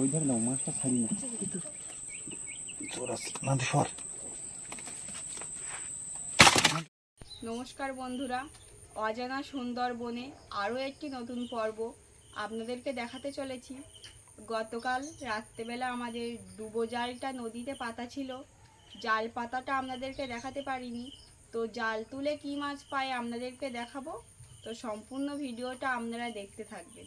ওই ধারে নাও মাছটা ছাড়ি না। নমস্কার বন্ধুরা অজানা সুন্দর বনে আরও একটি নতুন পর্ব আপনাদেরকে দেখাতে চলেছি। গতকাল রাত্রেবেলা আমাদের ডুবো জালটা নদীতে পাতা ছিল। জাল পাতাটা আপনাদেরকে দেখাতে পারিনি। তো জাল তুলে কী মাছ পায় আপনাদেরকে দেখাবো। তো সম্পূর্ণ ভিডিওটা আপনারা দেখতে থাকবেন।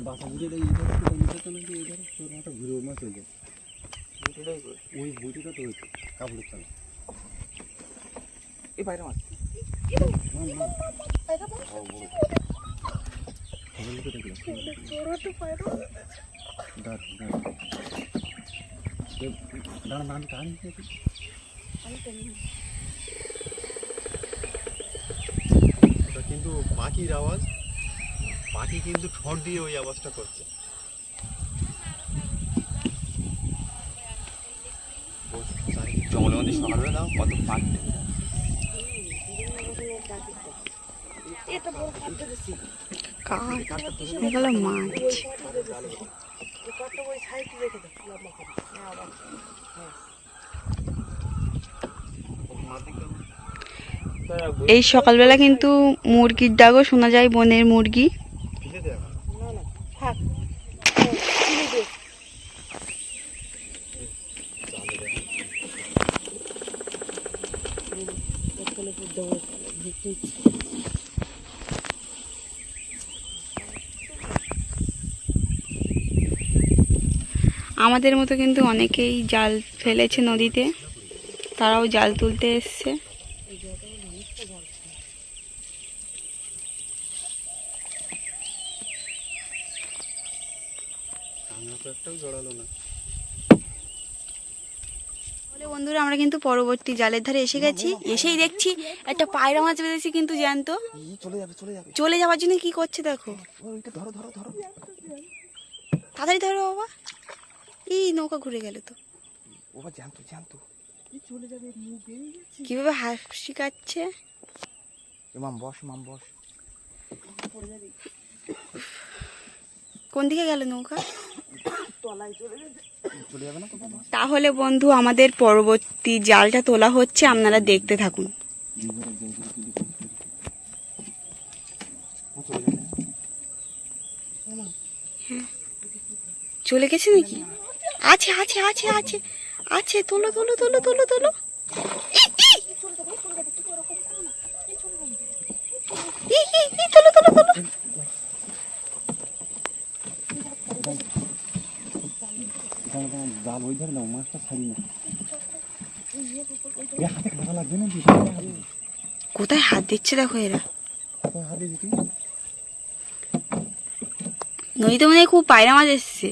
বাসা বুঝে দেয় এইধারে তো নিচে তো নাকি এইধারে তোর একটা ঘুরে মাছ হয়ে যায় ওই বুটিটা তো হয়েছে কাপড়ের চালা এই বাইরে মাছ না না ও বড় খবর লিখে দেখলাম দাঁড় দাঁড় দাঁড়া না আমি কিন্তু পাখির আওয়াজ। পাখি কিন্তু ঠোঁট দিয়ে ওই আওয়াজটা করছে। জঙ্গলের মধ্যে সকালবেলা দাও কত মাছ। এই সকালবেলা কিন্তু মুরগির ডাকও শোনা যায় বনের মুরগি ফেলে দে এখন। আমাদের মতো কিন্তু অনেকেই জাল ফেলেছে নদীতে। তারাও জাল তুলতে এসছে। বন্ধুরা, আমরা কিন্তু পরবর্তী জালের ধারে এসে গেছি। এসেই দেখছি একটা পায়রা মাছ বেঁধেছি কিন্তু জ্যান্ত। চলে যাওয়ার জন্য কি করছে দেখো? তাড়াতাড়ি ধরো বাবা। এই নৌকা ঘুরে গেল তো। ওবা জানতো জানতো। কীভাবে হাসি কাটছে? মাম বস মাম বস। কোন দিকে গেল নৌকা? চলে যাবে। তাহলে বন্ধু আমাদের পরবর্তী জালটা তোলা হচ্ছে আপনারা দেখতে থাকুন। চলে গেছে নাকি? আছে আছে আছে আছে। আছে, তোলো তোলো তোলো তোলো তোলো। কোথায় হাত দিচ্ছে দেখো এরা? নদীতে মনে হয় খুব পায়রা মাছ এসছে।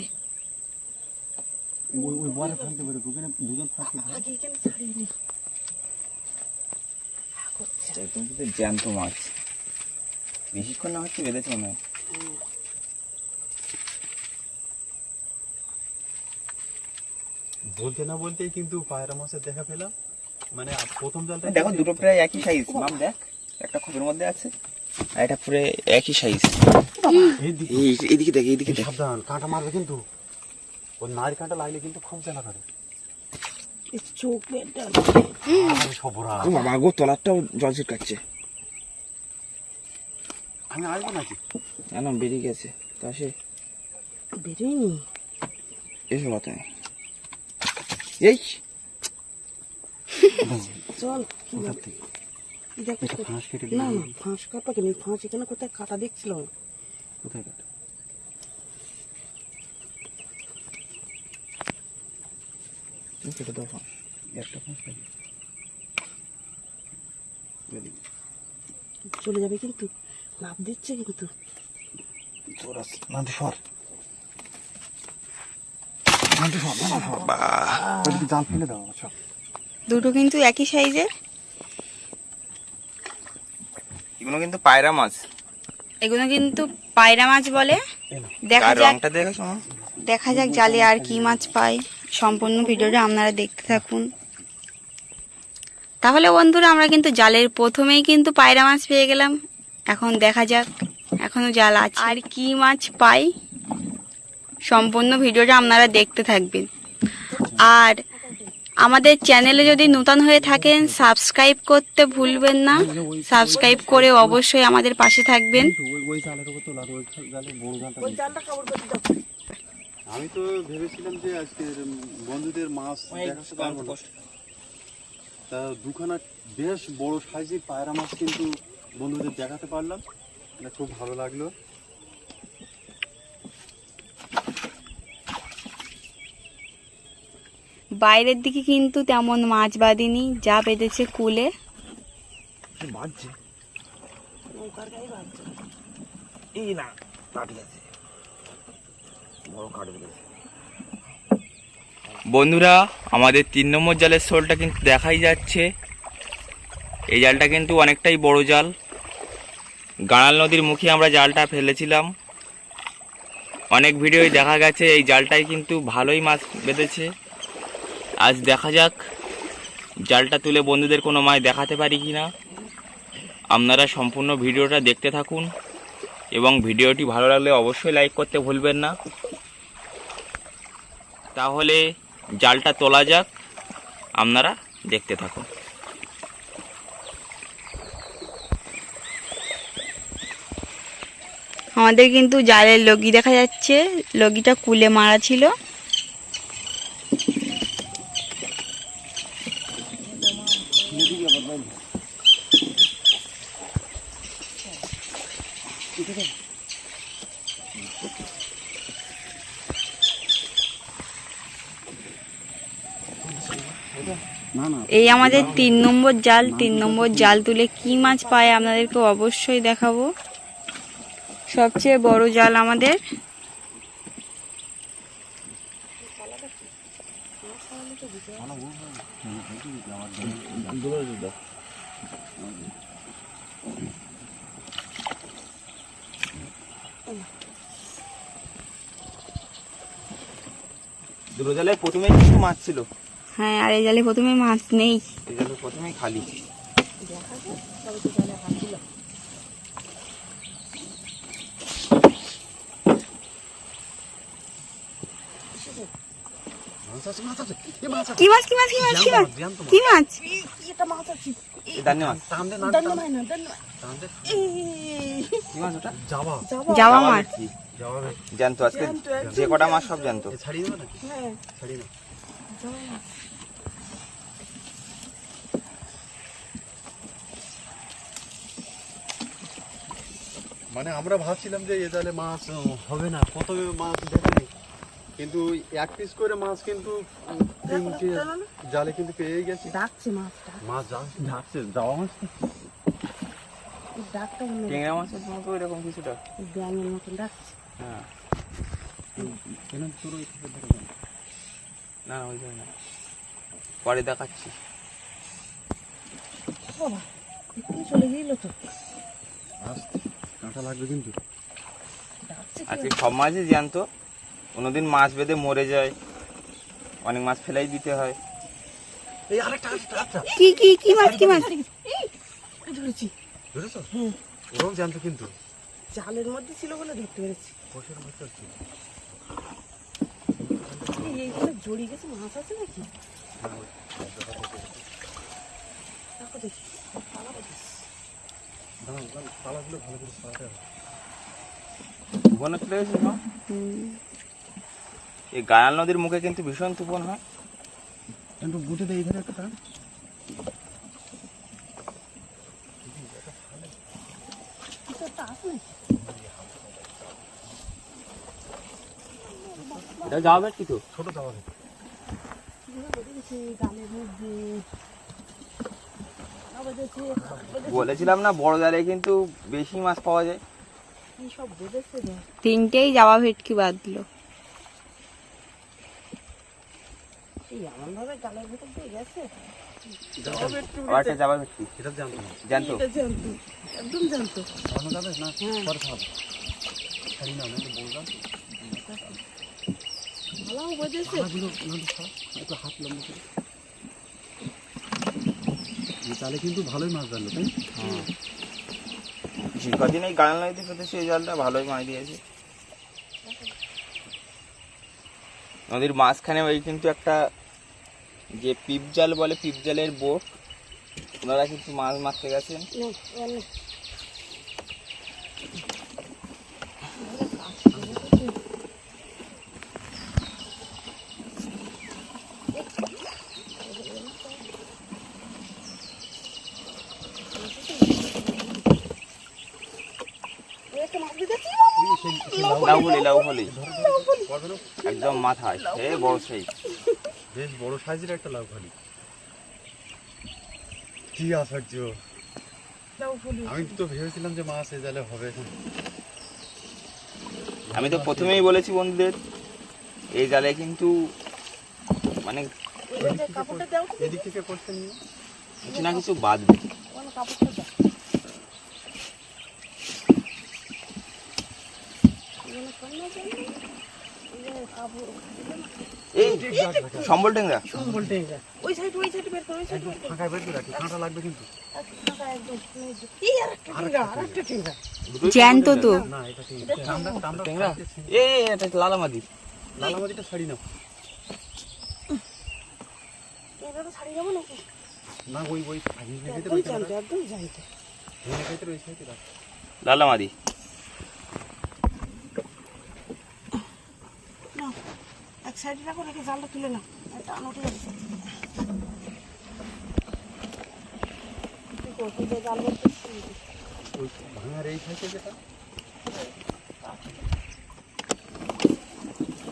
বলে ফাঁকতে পারে ওখানে দুজন ফাঁকতে পারে একদম কিন্তু জ্যান্ত মাছ। বেশিক্ষণ না হচ্ছে বেঁধেছে মনে হয়। বলতে না বলতেই কিন্তু পায়রা মাছের দেখা পেলাম। মানে প্রথম জালটা দেখো দুটো প্রায় একই সাইজ মাম দেখ। একটা খোপের মধ্যে আছে আর এটা পুরো একই সাইজ এই দিকে এই এদিকে দেখ এদিকে দেখ। সাবধান কাঁটা মারবে কিন্তু। ওর নারী কাঁটা লাগলে কিন্তু খুব জ্বালা করে। আরে সবরা বাবা গো তলারটাও জল ছিটকাচ্ছে। আমি আসব নাকি? না না বেরিয়ে গেছে। তা সে বেরোয়নি? এসো কথা এই! চল দেখ ফাঁস কেটে না ফাঁস কাটা কেন? ফাঁস এখানে কোথায় কাটা দেখছিলাম। কোথায় কাটা? তুমি কেটে দাও একটা চলে যাবে কিন্তু। লাভ দিচ্ছে কিন্তু। দুটো কিন্তু একই সাইজের। এগুলো কিন্তু পায়রা মাছ। এগুলো কিন্তু পায়রা মাছ বলে। দেখা যাক। দেখা যাক জালে আর কি মাছ পাই সম্পূর্ণ ভিডিওটা আপনারা দেখতে থাকুন। তাহলে বন্ধুরা আমরা কিন্তু জালের প্রথমেই কিন্তু পায়রা মাছ পেয়ে গেলাম। এখন দেখা যাক এখনও জাল আছে। আর কি মাছ পাই? সম্পূর্ণ ভিডিওটা আপনারা দেখতে থাকবেন। আর আমাদের চ্যানেলে যদি নূতন হয়ে থাকেন সাবস্ক্রাইব করতে ভুলবেন না। সাবস্ক্রাইব করে অবশ্যই আমাদের পাশে থাকবেন। আমি তো ভেবেছিলাম যে আজকে বন্ধুদের মাছ দেখাতে পারব না। তা দুখানা বেশ বড় সাইজের পায়রা মাছ কিন্তু বন্ধুদের দেখাতে পারলাম। এটা খুব ভালো লাগল। বাইরের দিকে কিন্তু তেমন মাছ বাঁধেনি যা বেঁধেছে কুলে। বাজছে নৌকার গায়ে বাজছে এই না কাটি আছে। বন্ধুরা, আমাদের তিন নম্বর জালের শোলটা কিন্তু দেখাই যাচ্ছে। এই জালটা কিন্তু অনেকটাই বড় জাল। গাঁড়াল নদীর মুখে আমরা জালটা ফেলেছিলাম। অনেক ভিডিওই দেখা গেছে, এই জালটাই কিন্তু ভালোই মাছ বেঁধেছে। আজ দেখা যাক, জালটা তুলে বন্ধুদের কোনো মাছ দেখাতে পারি কি না। আপনারা সম্পূর্ণ ভিডিওটা দেখতে থাকুন এবং ভিডিওটি ভালো লাগলে অবশ্যই লাইক করতে ভুলবেন না। তাহলে জালটা তোলা যাক। আপনারা দেখতে থাকুন। আমাদের কিন্তু জালের লগি দেখা যাচ্ছে। লগিটা কুলে মারা ছিল। না না এই আমাদের তিন নম্বর জাল তিন নম্বর জাল তুলে কি মাছ পায় আপনাদেরকে অবশ্যই দেখাবো। সবচেয়ে বড় জাল আমাদের। দুটো জালে প্রথমেই কিছু মাছ ছিল। হ্যাঁ আর এই জালে প্রথমে মাছ নেই। এই জালে প্রথমেই খালি। মাছ আছে কি মাছ কি মাছ কি মাছ কি মাছ? কি মাছ? এটা মাছ না না কি মাছ ওটা? মাছ। আজকে যে কটা মাছ সব জানতো ছাড়িয়ে দেবো নাকি? হ্যাঁ। ছাড়িয়ে না। মানে আমরা ভাবছিলাম যে এ জালে মাছ হবে না। কত মাছ দেখেনি। কিন্তু এক পিস করে মাছ কিন্তু জালে কিন্তু পেয়ে গেছে। ডাকছে মাছ মাছ যাচ্ছে যাওয়া মাছ ট্যাংরা মাছের মতো এরকম কিছুটা। ব্যাঙের মতন ডাকছে। হ্যাঁ। কেন তোর না? না ওই জন্য না। পরে দেখাচ্ছি। চলে গেল তো। কাঁটা লাগবে কিন্তু। আজকে সব মাছই জ্যান্ত। কোনোদিন মাছ বেঁধে মরে যায়। অনেক মাছ ফেলাই দিতে হয়। এই আরেকটা কি কি কি মাছ কি মাছ? ধরেছি। জানতো কিন্তু। জালের মধ্যে ছিল বলে ধরতে পেরেছি। কষের মাছ জড়িয়ে গেছে মাছ আছে নাকি তুফানে চলে গেছে না এই গায়াল নদীর মুখে কিন্তু ভীষণ তুফান হয় একটু বুঝে দেয় এখানে একটা। কিছু নাকি এটা যাবে কি তো ছোট যাওয়া বেঁধেছে। বলেছিলাম না বড় জালে কিন্তু বেশি মাছ পাওয়া যায়। তিনটেই জামা ভেটকি বাঁধলো। এই এমন ভাবে জালের ভিতর দিয়ে গেছে। আবার একটা যাবার ভেটকি। এটা জানতো একটু হাত লম্বা করে। এই কিন্তু ভালোই মাছ ধরলো তাই না? কদিন এই গাড়াল নদীতে পেতেছি এই জালটা ভালোই মাছ দিয়েছে। নদীর মাঝখানে ওই কিন্তু একটা যে পিপ জাল বলে পিপ জালের বোট ওনারা কিন্তু মাছ মারতে গেছেন না এবার না। এই একটা মাছ বেঁধেছে। এই সেই সেই লাউ লাউ বলি লাউ বলি একদম মাথায় বড় সেই বেশ বড় সাইজের একটা লাউ খালি কি আশ্চর্য। আমি তো ভেবেছিলাম যে মাছ এই জালে হবে। আমি তো প্রথমেই বলেছি বন্ধুদের এই জালে কিন্তু মানে কিছু না কিছু ওখানে কাপড়টা দাও। এখানে কন্যা যায় না? এই যে কাপড় এই সম্বল টেংরা সম্বল টেঙ্গা। ওই সাইড ওই সাইড বের করো ওই সাইড বের বের করে রাখি কাঁটা লাগবে কিন্তু। ফাঁকা একদম এই যে- এই আরেকটা টেঙ্গা আরেকটা টেঙ্গা জ্যান্ত তো। না এটা এটা লালামাদি। লালামাদিটা ছাড়ি নাও। এইভাবে ছাড়িয়ে যাব নাকি? না ওই ওই একদম জানতো লালামাদি না এক সাইডে রাখো নাকি জালটা তুলে না টান উঠে যাচ্ছে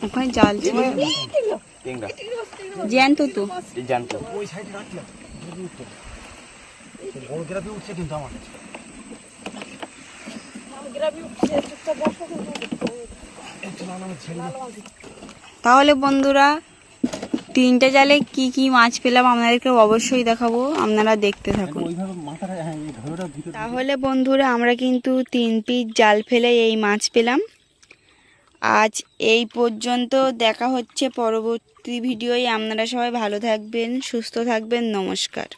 ওখানে জাল ছিল। জ্যান্ত তো। এই ওই সাইডে রাখলাম। বড় গ্রাফি উঠছে কিন্তু আমার। কাছে আমি উঠছে চুপচাপ বসো। কিন্তু তাহলে বন্ধুরা, তিনটে জালে কি কি মাছ পেলাম আপনাদেরকে অবশ্যই দেখাবো, আপনারা দেখতে থাকুন। তাহলে বন্ধুরা, আমরা কিন্তু তিন পিস জাল ফেলে এই মাছ পেলাম। আজ এই পর্যন্ত দেখা হচ্ছে পরবর্তী ভিডিওয়। আপনারা সবাই ভালো থাকবেন, সুস্থ থাকবেন, নমস্কার।